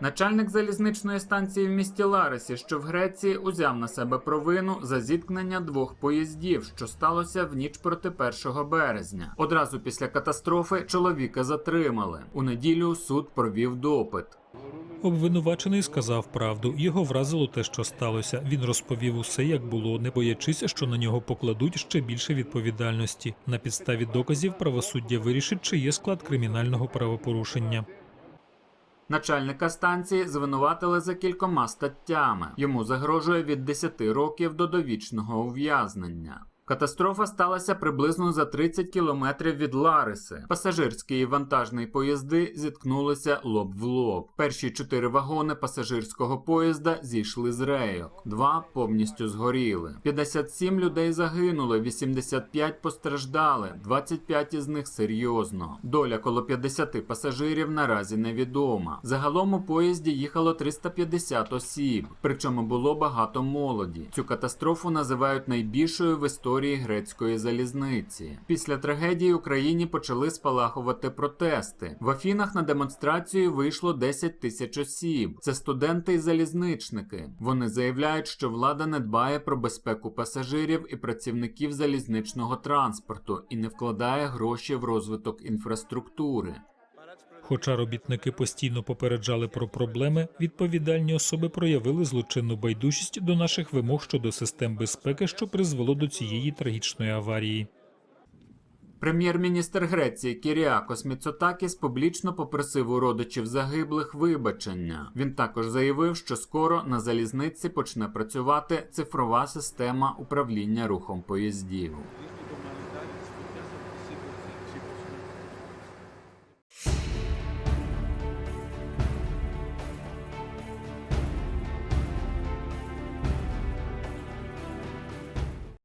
Начальник залізничної станції в місті Ларисі, що в Греції, узяв на себе провину за зіткнення двох поїздів, що сталося в ніч проти 1 березня. Одразу після катастрофи чоловіка затримали. У неділю суд провів допит. Обвинувачений сказав правду. Його вразило те, що сталося. Він розповів усе, як було, не боячись, що на нього покладуть ще більше відповідальності. На підставі доказів правосуддя вирішить, чи є склад кримінального правопорушення. Начальника станції звинуватили за кількома статтями. Йому загрожує від 10 років до довічного ув'язнення. Катастрофа сталася приблизно за 30 кілометрів від Лариси. Пасажирський і вантажний поїзди зіткнулися лоб в лоб. Перші чотири вагони пасажирського поїзда зійшли з рейок. Два повністю згоріли. 57 людей загинули, 85 постраждали, 25 із них серйозно. Доля коло 50 пасажирів наразі невідома. Загалом у поїзді їхало 350 осіб, причому було багато молоді. Цю катастрофу називають найбільшою в історії грецької залізниці. Після трагедії Україні почали спалахувати протести. В Афінах на демонстрацію вийшло 10 тисяч осіб. Це студенти і залізничники. Вони заявляють, що влада не дбає про безпеку пасажирів і працівників залізничного транспорту і не вкладає гроші в розвиток інфраструктури. Хоча робітники постійно попереджали про проблеми, відповідальні особи проявили злочинну байдужість до наших вимог щодо систем безпеки, що призвело до цієї трагічної аварії. Прем'єр-міністр Греції Кіріакос Міцотакіс публічно попросив у родичів загиблих вибачення. Він також заявив, що скоро на залізниці почне працювати цифрова система управління рухом поїздів.